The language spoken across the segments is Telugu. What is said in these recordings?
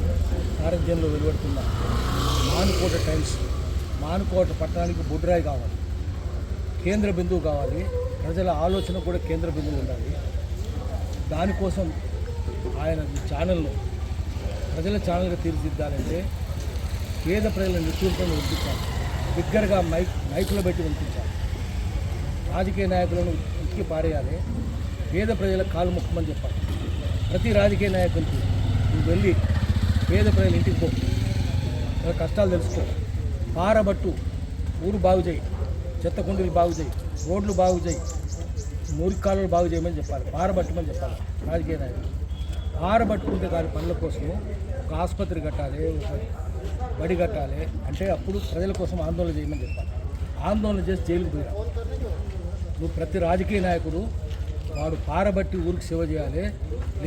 పెడుతున్న మానుకోట టైమ్స్ మానుకోట పట్టణానికి బుడ్రాయి కావాలి. కేంద్ర బిందువు కావాలి. ప్రజల ఆలోచన కూడా కేంద్ర బిందువు ఉండాలి. దానికోసం ఆయన ఛానల్లో ప్రజల ఛానల్గా తీర్చిదిద్దాలంటే పేద ప్రజల నిశ్చూలతో వినిపించాలి బిగ్గరగా మైక్ మైకులో పెట్టి వినిపించాలి రాజకీయ నాయకులను ఇక్కి పారేయాలి. పేద ప్రజల కాలు మొక్కమని చెప్పాలి. ప్రతి రాజకీయ నాయకునికి నువ్వు వెళ్ళి పేద ప్రజలు ఇంటికి పో. వాళ్ళ కష్టాలు తెలుసుకో. పారబట్టు. ఊరు బాగు చేయి. చెత్త కుండీలు బాగు చేయి. రోడ్లు బాగు చేయి. మురికి కాలువలు బాగు చేయమని చెప్పాలి. పారబట్టమని చెప్పాలి. రాజకీయ నాయకులు. పారబట్టుకుంటే దాని పనుల కోసము ఒక ఆసుపత్రి కట్టాలి ఒక బడి కట్టాలి అంటే అప్పుడు ప్రజల కోసం ఆందోళన చేయమని చెప్పాలి. ఆందోళన చేసి జైలుకు పోయినా నువ్వు ప్రతి రాజకీయ నాయకుడు వాడు పారబట్టి ఊరికి సేవ చేయాలి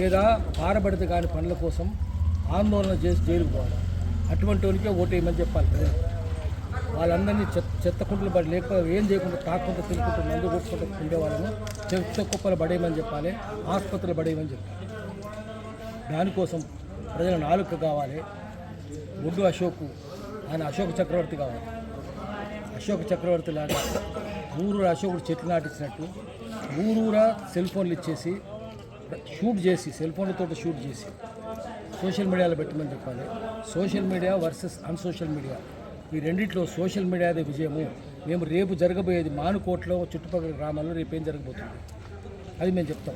లేదా పారబడితే కాని పనుల కోసం ఆందోళన చేసి జైలుకు పోవాలి. అటువంటి వానికే ఓటేయమని చెప్పాలి ప్రజలు వాళ్ళందరినీ చెత్త చెత్తకుంటలు పడి లేకపోతే ఏం చేయకుండా తాకుండా తినుకుంటూ మందు కొట్టుకుంటూ ఉండేవాళ్ళను చెత్త కుప్పలు పడేయమని చెప్పాలి ఆసుపత్రులు పడేయమని చెప్పాలి. దానికోసం ప్రజల నాలుక కావాలి. ఒడ్డు అశోక్ ఆయన అశోక చక్రవర్తి కావాలి. అశోక చక్రవర్తి లాగా ఊరూరా అశోకుడు చెట్లు నాటించినట్టు ఊరూరా సెల్ ఫోన్లు ఇచ్చేసి షూట్ చేసి సెల్ ఫోన్లతో షూట్ చేసి సోషల్ మీడియాలో పెట్టమని చెప్పాలి. Social media versus unsocial media. ఈ రెండిట్లో సోషల్ మీడియాదే విజయము. మేము రేపు జరగబోయేది మానుకోట్లో చుట్టుపక్కల గ్రామాల్లో రేపేం జరగబోతుంది? అది మేము చెప్తాం.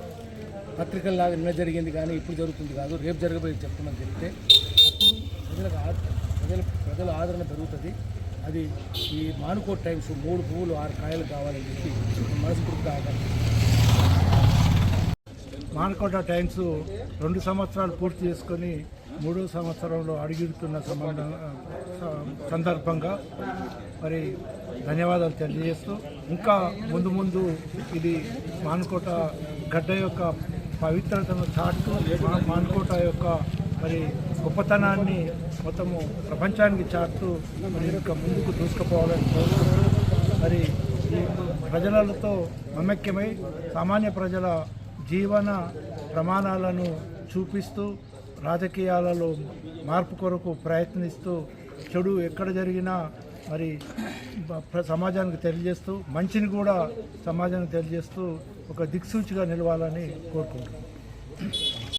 పత్రికల్లాగా నిన్న జరిగింది కానీ ఇప్పుడు జరుగుతుంది కాదు. రేపు జరగబోయేది చెప్తామని చెప్తే అప్పుడు ప్రజలకు ప్రజల ప్రజల ఆదరణ పెరుగుతుంది. అది ఈ మానుకోట్ టైమ్స్ మూడు పువ్వులు ఆరు కాయలు కావాలని చెప్పి మనస్ఫూర్తిగా ఆకర్షిస్తుంది మానకొండ టైమ్స్ రెండు సంవత్సరాలు పూర్తి చేసుకొని మూడో సంవత్సరంలో అడుగుతున్న సంబంధ సందర్భంగా మరి ధన్యవాదాలు తెలియజేస్తూ ఇంకా ముందు ముందు ఇది మానకోట గడ్డ యొక్క పవిత్రతను చాటుతూ మా- మానకోట యొక్క మరి గొప్పతనాన్ని మొత్తము ప్రపంచానికి చాటుతూ మరి ఇంకా ముందుకు దూసుకుపోవాలని కోరుకుంటూ మరి ఈ ప్రజలతో మమక్యమై సామాన్య ప్రజల జీవన ప్రమాణాలను చూపిస్తూ రాజకీయాలలో మార్పు కొరకు ప్రయత్నిస్తూ చెడు ఎక్కడ జరిగినా మరి ప్ర- సమాజానికి తెలియజేస్తూ మంచిని కూడా సమాజానికి తెలియజేస్తూ ఒక దిక్సూచిగా నిలవాలని కోరుకుంటున్నాను.